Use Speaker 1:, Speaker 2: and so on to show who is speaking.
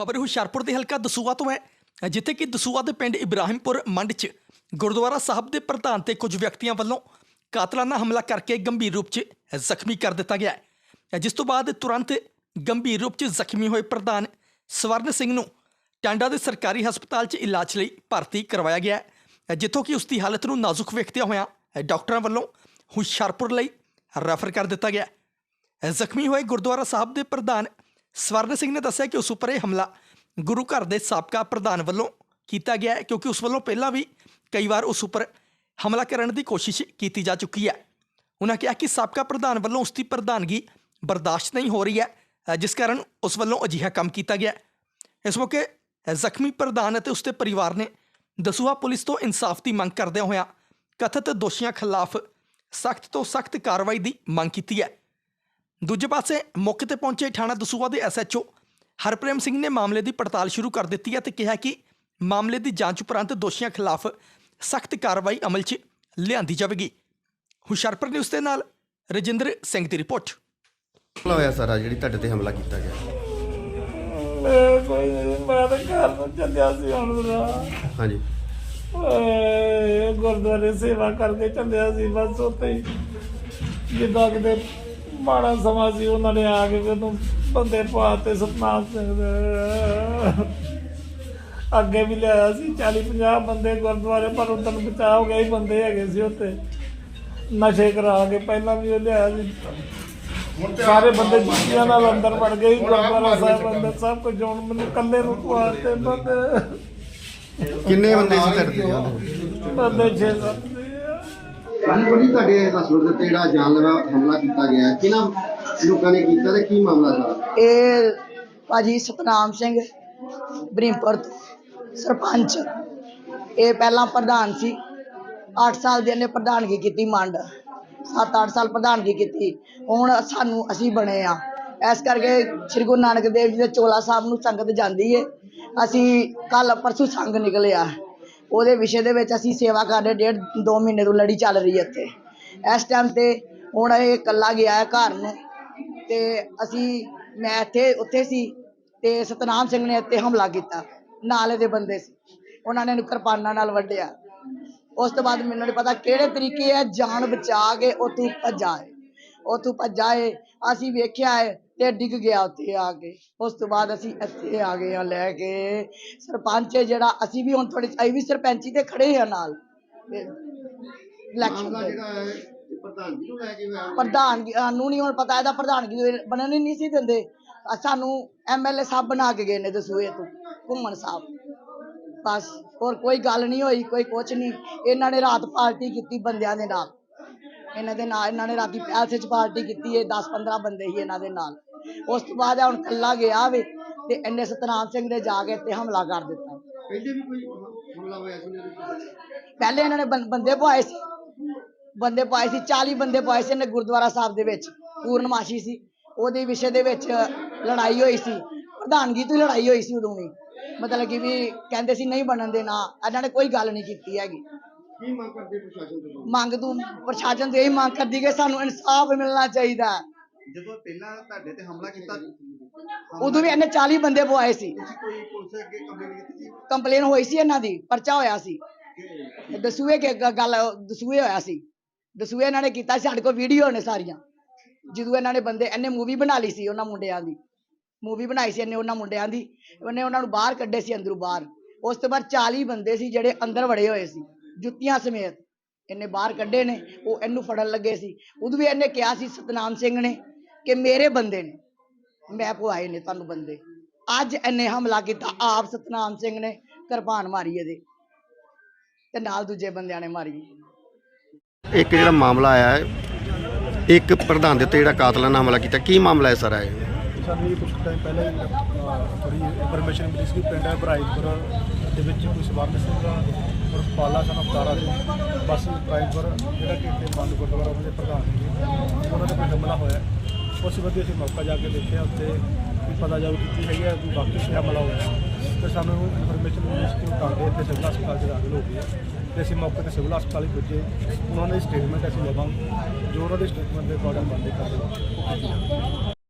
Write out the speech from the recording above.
Speaker 1: ਖਬਰ ਹੁਸ਼ਿਆਰਪੁਰ ਦੇ ਹਲਕਾ ਦਸੂਆ ਤੋਂ ਹੈ ਜਿੱਥੇ ਕਿ ਦਸੂਆ ਦੇ ਪਿੰਡ ਇਬਰਾਹਿਮਪੁਰ ਮੰਡ 'ਚ ਗੁਰਦੁਆਰਾ ਸਾਹਿਬ ਦੇ ਪ੍ਰਧਾਨ ਤੇ ਕੁਝ ਵਿਅਕਤੀਆਂ ਵੱਲੋਂ ਕਾਤਲਾਨਾ ਹਮਲਾ ਕਰਕੇ ਗੰਭੀਰ ਰੂਪ 'ਚ ਜ਼ਖਮੀ ਕਰ ਦਿੱਤਾ ਗਿਆ ਹੈ। ਜਿਸ ਤੋਂ ਬਾਅਦ ਤੁਰੰਤ ਗੰਭੀਰ ਰੂਪ 'ਚ ਜ਼ਖਮੀ ਹੋਏ ਪ੍ਰਧਾਨ ਸਵਰਨ ਸਿੰਘ ਨੂੰ ਟਾਂਡਾ ਦੇ ਸਰਕਾਰੀ ਹਸਪਤਾਲ 'ਚ ਇਲਾਜ ਲਈ ਭਰਤੀ ਕਰਵਾਇਆ ਗਿਆ ਹੈ। ਜਿੱਥੋਂ ਕਿ ਉਸ ਦੀ ਹਾਲਤ ਨੂੰ ਨਾਜ਼ੁਕ ਵੇਖਦਿਆਂ ਹੋਇਆਂ ਡਾਕਟਰਾਂ ਵੱਲੋਂ ਹੁਸ਼ਿਆਰਪੁਰ ਲਈ ਰੈਫਰ ਕਰ ਦਿੱਤਾ ਗਿਆ ਜ਼ਖਮੀ ਹੋਏ ਗੁਰਦੁਆਰਾ ਸਾਹਿਬ ਦੇ ਪ੍ਰਧਾਨ ਸਵਰਨ ਸਿੰਘ ਨੇ ਦੱਸਿਆ ਕਿ ਉਸ ਉੱਪਰ ਇਹ ਹਮਲਾ ਗੁਰੂ ਘਰ ਦੇ ਸਾਬਕਾ ਪ੍ਰਧਾਨ ਵੱਲੋਂ ਕੀਤਾ ਗਿਆ ਹੈ, ਕਿਉਂਕਿ ਉਸ ਵੱਲੋਂ ਪਹਿਲਾਂ ਵੀ ਕਈ ਵਾਰ ਉਸ ਉੱਪਰ ਹਮਲਾ ਕਰਨ ਦੀ ਕੋਸ਼ਿਸ਼ ਕੀਤੀ ਜਾ ਚੁੱਕੀ ਹੈ। ਉਹਨਾਂ ਕਿਹਾ ਕਿ ਸਾਬਕਾ ਪ੍ਰਧਾਨ ਵੱਲੋਂ ਉਸ ਦੀ ਪ੍ਰਧਾਨਗੀ ਬਰਦਾਸ਼ਤ ਨਹੀਂ ਹੋ ਰਹੀ ਹੈ ਜਿਸ ਕਾਰਨ ਉਸ ਵੱਲੋਂ ਅਜਿਹਾ ਕੰਮ ਕੀਤਾ ਗਿਆ ਇਸ ਮੌਕੇ ਜ਼ਖਮੀ ਪ੍ਰਧਾਨ ਅਤੇ ਉਸ ਦੇ ਪਰਿਵਾਰ ਨੇ ਦਸੂਹਾ ਪੁਲਿਸ ਤੋਂ ਇਨਸਾਫ ਦੀ ਮੰਗ ਕਰਦਿਆਂ ਹੋਇਆ ਕਥਿਤ ਦੋਸ਼ੀਆਂ ਖਿਲਾਫ ਸਖਤ ਤੋਂ ਸਖਤ ਕਾਰਵਾਈ ਦੀ ਮੰਗ ਕੀਤੀ ਹੈ। ਦੂਜੇ ਪਾਸੇ ਮੌਕੇ ਤੇ ਪਹੁੰਚੇ ਥਾਣਾ ਦਸੂਹਾ ਦੇ ਐਸਐਚਓ ਹਰਪ੍ਰੇਮ ਸਿੰਘ ਨੇ ਮਾਮਲੇ ਦੀ ਪੜਤਾਲ ਸ਼ੁਰੂ ਕਰ ਦਿੱਤੀ ਹੈ ਤੇ ਕਿਹਾ ਕਿ ਮਾਮਲੇ ਦੀ ਜਾਂਚ ਉਪਰੰਤ ਦੋਸ਼ੀਆਂ ਖਿਲਾਫ ਸਖਤ ਕਾਰਵਾਈ ਅਮਲ 'ਚ ਲਿਆਂਦੀ ਜਾਵੇਗੀ। ਹੁਸ਼ਿਆਰਪੁਰ ਨਿਊਜ਼ ਦੇ ਨਾਲ ਰਜਿੰਦਰ ਸਿੰਘ ਦੀ ਰਿਪੋਰਟ।
Speaker 2: ਹਮਲਾ ਹੋਇਆ ਸਾਰਾ ਜਿਹੜੀ ਤੁਹਾਡੇ ਤੇ ਹਮਲਾ ਕੀਤਾ ਗਿਆ।
Speaker 3: ਮੈਂ ਕੋਈ ਨਹੀਂ ਮੈਂ ਤਾਂ ਘਰ ਨੂੰ ਚੱਲਿਆ ਸੀ ਹੁਣ ਦਾ
Speaker 2: ਹਾਂਜੀ।
Speaker 3: ਓਏ ਗੁਰਦੁਆਰੇ ਸੇਵਾ ਕਰਕੇ ਚੱਲਿਆ ਸੀ ਬਸ ਉੱਥੇ ਹੀ ਜਿੱਦਾਂ ਕਿਤੇ ਮਾੜਾ ਸਮਾਂ ਸੀ ਉਹਨਾਂ ਨੇ ਆ ਕੇ ਮੈਨੂੰ ਬੰਦੇ ਪਾਤੇ ਸਤਨਾਮ ਅੱਗੇ ਵੀ ਲਿਆਇਆ ਸੀ 40 50 ਬੰਦੇ ਗੁਰਦੁਆਰੇ ਪਰ ਉਦੋਂ ਬਚਾ ਹੋ ਗਏ ਬੰਦੇ ਹੈਗੇ ਸੀ ਉੱਤੇ ਨਸ਼ੇ ਕਰਾ ਕੇ ਪਹਿਲਾਂ ਵੀ ਉਹ ਲਿਆ ਸੀ। ਸਾਰੇ ਬੰਦੇ ਜੁੱਤੀਆਂ ਨਾਲ ਅੰਦਰ ਵੜ ਗਏ ਗੁਰਦੁਆਰਾ ਸਾਹਿਬ ਅੰਦਰ। ਸਭ ਕੁਝ ਜੋਣ ਮੈਨੂੰ ਇਕੱਲੇ ਨੂੰ ਕੁਆਰ ਬੰਦੇ।
Speaker 2: ਕਿੰਨੇ ਬੰਦੇ ਸੀ ਕਰਦੇ
Speaker 3: ਬੰਦੇ 6-7
Speaker 2: ਕੱਲ੍ਹ ਬੜੀ ਤੁਹਾਡੇ ਹਸਪਤਾਲ ਦੇ ਉੱਤੇ ਜਿਹੜਾ ਜਾਨਲੇਵਾ ਹਮਲਾ ਕੀਤਾ ਗਿਆ ਹੈ, ਕਿਹਨਾਂ ਲੋਕਾਂ ਨੇ ਕੀਤਾ ਤੇ ਕੀ ਮਾਮਲਾ ਸਾਰਾ
Speaker 4: ਇਹ ਭਾਜੀ ਸਤਨਾਮ ਸਿੰਘ ਬ੍ਰਿੰਪੁਰ ਸਰਪੰਚ। ਇਹ ਪਹਿਲਾਂ ਪ੍ਰਧਾਨ ਸੀ। 8 ਸਾਲ ਦੇ ਇਹਨੇ ਪ੍ਰਧਾਨਗੀ ਕੀਤੀ ਮੰਡ। 7-8 ਸਾਲ ਪ੍ਰਧਾਨਗੀ ਕੀਤੀ। ਹੁਣ ਸਾਨੂੰ ਅਸੀਂ ਬਣੇ ਆ ਇਸ ਕਰਕੇ ਸ੍ਰੀ ਗੁਰੂ ਨਾਨਕ ਦੇਵ ਜੀ ਦੇ ਚੋਲਾ ਸਾਹਿਬ ਨੂੰ ਸੰਗਤ ਜਾਂਦੀ ਏ। ਅਸੀਂ ਕੱਲ ਪਰਸੋਂ ਸੰਗ ਨਿਕਲਿਆ। ਉਹਦੇ ਵਿਸ਼ੇ ਦੇ ਵਿੱਚ ਅਸੀਂ ਸੇਵਾ ਕਰ ਰਹੇ ਡੇਢ ਦੋ ਮਹੀਨੇ ਤੋਂ ਲੜੀ ਚੱਲ ਰਹੀ ਹੈ ਇੱਥੇ। ਇਸ ਟਾਈਮ ਤੇ ਹੁਣ ਇਹ ਇਕੱਲਾ ਗਿਆ ਹੈ ਘਰ ਨੂੰ ਤੇ ਅਸੀਂ, ਮੈਂ ਇੱਥੇ, ਉੱਥੇ ਸੀ ਤੇ ਸਤਨਾਮ ਸਿੰਘ ਨੇ ਇੱਥੇ ਹਮਲਾ ਕੀਤਾ, ਨਾਲੇ ਦੇ ਬੰਦੇ ਸੀ। ਉਹਨਾਂ ਨੇ ਕਿਰਪਾਨਾਂ ਨਾਲ ਵੱਢਿਆ। ਉਸ ਤੋਂ ਬਾਅਦ ਮੈਨੂੰ ਨਹੀਂ ਪਤਾ ਕਿਹੜੇ ਤਰੀਕੇ ਹੈ ਜਾਨ ਬਚਾ ਕੇ ਉੱਥੋਂ ਭੱਜਾ ਹੈ ਉੱਥੋਂ ਭੱਜਾ ਹੈ ਅਸੀਂ ਵੇਖਿਆ ਹੈ ਤੇ ਡਿੱਗ ਗਿਆ ਉੱਥੇ ਆ ਕੇ। ਉਸ ਤੋਂ ਬਾਅਦ ਅਸੀਂ ਇੱਥੇ ਆ ਗਏ ਆ ਲੈ ਕੇ। ਸਰਪੰਚ ਹੈ ਜਿਹੜਾ ਅਸੀਂ ਵੀ ਹੁਣ ਥੋੜੀ ਅਸੀਂ ਵੀ ਸਰਪੰਚੀ ਤੇ ਖੜੇ ਆ ਨਾਲ। ਇਲੈਕਸ਼ਨ
Speaker 2: ਮਾਮਲਾ
Speaker 4: ਦੇ
Speaker 2: ਜਿਹੜਾ ਹੈ ਇਹ ਪ੍ਰਧਾਨਗੀ ਨੂੰ ਲੈ ਕੇ ਹੋਇਆ।
Speaker 4: ਪ੍ਰਧਾਨਗੀ ਸਾਨੂੰ ਨਹੀਂ ਹੁਣ ਪਤਾ ਇਹਦਾ ਪ੍ਰਧਾਨਗੀ ਬਣਨ ਹੀ ਨਹੀਂ ਸੀ ਦਿੰਦੇ। ਸਾਨੂੰ ਐਮਐਲਏ ਸਾਹਿਬ ਬਣਾ ਕੇ ਗਏ ਨੇ ਦਸੂਏ ਤੋਂ ਘੁੰਮਣ ਸਾਹਿਬ। ਬਸ ਹੋਰ ਕੋਈ ਗੱਲ ਨਹੀਂ ਹੋਈ ਕੋਈ ਕੁਛ ਨਹੀਂ। ਇਹਨਾਂ ਨੇ ਰਾਤ ਪਾਰਟੀ ਕੀਤੀ ਬੰਦਿਆਂ ਦੇ ਨਾਲ। ਇਹਨਾਂ ਦੇ ਨਾਲ ਇਹਨਾਂ ਨੇ ਰਾਤੀ ਪੈਲਸ 'ਚ ਪਾਰਟੀ ਕੀਤੀ ਹੈ 10 15 ਬੰਦੇ ਹੀ ਇਹਨਾਂ ਦੇ ਨਾਲ। ਉਸ ਤੋਂ ਬਾਅਦ ਹੁਣ ਕੱਲਾ ਗਿਆ ਵੇ ਤੇ ਇਹਨੇ ਸਤਨਾਮ ਸਿੰਘ ਨੇ ਜਾ ਕੇ ਤੇ ਹਮਲਾ ਕਰ ਦਿੱਤਾ।
Speaker 2: ਪਹਿਲੇ ਵੀ ਕੋਈ ਹਮਲਾ ਹੋਇਆ ਸੀ ਇਹਨਾਂ ਦੇ ਉੱਤੇ?
Speaker 4: ਪਹਿਲੇ ਇਹਨਾਂ ਨੇ ਬੰਦੇ ਪਵਾਏ ਸੀ। ਬੰਦੇ ਪਾਏ ਸੀ 40 ਬੰਦੇ ਪਾਏ ਸੀ ਇਹਨੇ ਗੁਰਦੁਆਰਾ ਸਾਹਿਬ ਦੇ ਵਿੱਚ ਪੂਰਨਮਾਸ਼ੀ ਸੀ। ਉਹਦੇ ਵਿਸ਼ੇ ਦੇ ਵਿੱਚ ਲੜਾਈ ਹੋਈ ਸੀ। ਪ੍ਰਧਾਨਗੀ ਤੋਂ ਲੜਾਈ ਹੋਈ ਸੀ ਉਦੋਂ ਵੀ। ਮਤਲਬ ਕਿ ਵੀ ਕਹਿੰਦੇ ਸੀ ਨਹੀਂ ਬਣਨ ਦੇਣਾ ਇਹਨਾਂ ਨੇ ਕੋਈ ਗੱਲ ਨਹੀਂ ਕੀਤੀ ਹੈਗੀ।
Speaker 2: ਕੀ ਮੰਗ ਕਰਦੇ ਪ੍ਰਸ਼ਾਸਨ ਤੋਂ?
Speaker 4: ਮੰਗ ਤੋਂ ਪ੍ਰਸ਼ਾਸਨ ਤੋਂ ਇਹ ਮੰਗ ਕਰਦੀ ਕਿ ਸਾਨੂੰ ਇਨਸਾਫ ਮਿਲਣਾ ਚਾਹੀਦਾ। ਹੈ।
Speaker 2: ਜਦੋਂ ਪਹਿਲਾਂ ਤੁਹਾਡੇ ਤੇ ਹਮਲਾ ਕੀਤਾ
Speaker 4: ਉਦੋਂ ਵੀ ਇਹਨੇ 40 ਬੰਦੇ ਪਵਾਏ ਸੀ।
Speaker 2: ਤੁਸੀਂ ਕੋਈ ਪੁਲਿਸ ਅੱਗੇ ਕੰਪਲੇਂਟ ਕੀਤੀ ਸੀ?
Speaker 4: ਕੰਪਲੇਨ ਹੋਈ ਸੀ ਇਹਨਾਂ ਦੀ ਪਰਚਾ ਹੋਇਆ ਸੀ। ਦਸੂਏ ਕੇ ਗੱਲ ਦਸੂਏ ਹੋਇਆ ਸੀ। ਦਸੂਏ ਇਹਨਾਂ ਨੇ ਕੀਤਾ ਸੀ ਸਾਡੇ ਕੋਲ ਵੀਡੀਓ ਨੇ ਸਾਰੀਆਂ। ਜਦੋਂ ਇਹਨਾਂ ਨੇ ਬੰਦੇ ਇਹਨੇ ਮੂਵੀ ਬਣਾ ਲਈ ਸੀ ਉਹਨਾਂ ਮੁੰਡਿਆਂ ਦੀ। ਮੂਵੀ ਬਣਾਈ ਸੀ ਇਹਨੇ ਉਹਨਾਂ ਮੁੰਡਿਆਂ ਦੀ। ਉਹਨੇ ਉਹਨਾਂ ਨੂੰ ਬਾਹਰ ਕੱਢੇ ਸੀ ਅੰਦਰੋਂ ਬਾਹਰ। ਉਸ ਤੋਂ ਬਾਅਦ 40 ਬੰਦੇ ਸੀ ਜਿਹੜੇ ਅੰਦਰ ਵੜੇ ਹੋਏ ਸੀ ਜੁੱਤੀਆਂ ਸਮੇਤ। ਇਹਨੇ ਬਾਹਰ ਕੱਢੇ ਨੇ ਉਹ ਇਹਨੂੰ ਫੜਨ ਲੱਗੇ ਸੀ। ਉਦੋਂ ਵੀ ਇਹਨੇ ਕਿਹਾ ਸੀ ਸਤਨਾਮ ਸਿੰਘ ਨੇ ਕਿ ਮੇਰੇ ਬੰਦੇ ਨੇ। ਮੈਂ ਪਵਾਏ ਨੇ ਤੁਹਾਨੂੰ ਬੰਦੇ। ਅੱਜ ਇਹਨੇ ਹਮਲਾ ਕੀਤਾ ਆਪ ਸਤਨਾਮ ਸਿੰਘ ਨੇ ਕਿਰਪਾਨ ਮਾਰੀ ਇਹਦੇ। ਤੇ ਨਾਲ ਦੂਜੇ ਬੰਦਿਆਂ ਨੇ ਮਾਰੀ।
Speaker 2: ਇੱਕ ਜਿਹੜਾ ਮਾਮਲਾ ਆਇਆ ਹੈ ਇੱਕ ਪ੍ਰਧਾਨ ਦੇ ਉੱਤੇ ਜਿਹੜਾ ਕਾਤਲਾਨਾ ਹਮਲਾ ਕੀਤਾ ਕੀ ਮਾਮਲਾ ਹੈ ਸਾਰਾ ਇਹ
Speaker 5: ਸਾਨੂੰ ਇਹ ਕੁਝ ਟਾਈਮ ਪਹਿਲਾਂ ਹੀ ਥੋੜੀ ਇਨਫੋਰਮੇਸ਼ਨ ਮਿਲੀ ਸੀ ਕਿ ਪਿੰਡ ਹੈ ਬਰਾਈਪੁਰ ਦੇ ਵਿੱਚ ਕੋਈ ਸਵਰਨ ਸਿੰਘ ਦਾ ਔਰ ਪਾਲਾ ਸਨ ਅਵਤਾਰਾ ਦੇ ਬਸ ਬਰਾਈਪੁਰ ਜਿਹੜਾ ਕਿ ਬੰਦ ਗੁਰਦੁਆਰਾ ਉਹਦੇ ਪ੍ਰਧਾਨ ਉਹਨਾਂ ਦੇ ਕੋਈ ਹਮਲਾ ਹੋਇਆ। ਉਸ ਵਧੀਆ ਅਸੀਂ ਮੌਕਾ ਜਾ ਕੇ ਦੇਖਿਆ ਉੱਥੇ, ਵੀ ਪਤਾ ਜਾਊ ਕੀਤੀ ਹੈਗੀ ਆ, ਵੀ ਵਾਕਈ ਕੀ ਹਮਲਾ ਹੋਇਆ ਤੇ ਸਾਨੂੰ ਇਨਫੋਰਮੇਸ਼ਨ ਮਿਲੀ ਸੀ ਕਿ ਕਾਂਗੇ ਇੱਥੇ ਸਿਵਲ ਹਸਪਤਾਲ 'ਚ ਦਾਖਲ ਹੋ ਗਏ ਆ। ਤੇ ਅਸੀਂ ਮੌਕੇ ਤੇ ਸਿਵਲ ਹਸਪਤਾਲ ਹੀ ਪੁੱਜੇ। ਉਹਨਾਂ ਦੀ ਸਟੇਟਮੈਂਟ ਅਸੀਂ ਲਵਾਂਗੇ ਜੋ ਉਹਨਾਂ ਦੀ ਸਟੇਟਮੈਂਟ ਦੇ ਅਕੋਰਡਿੰਗ ਬੰਦੇ ਕਰਦੇ ਉਹ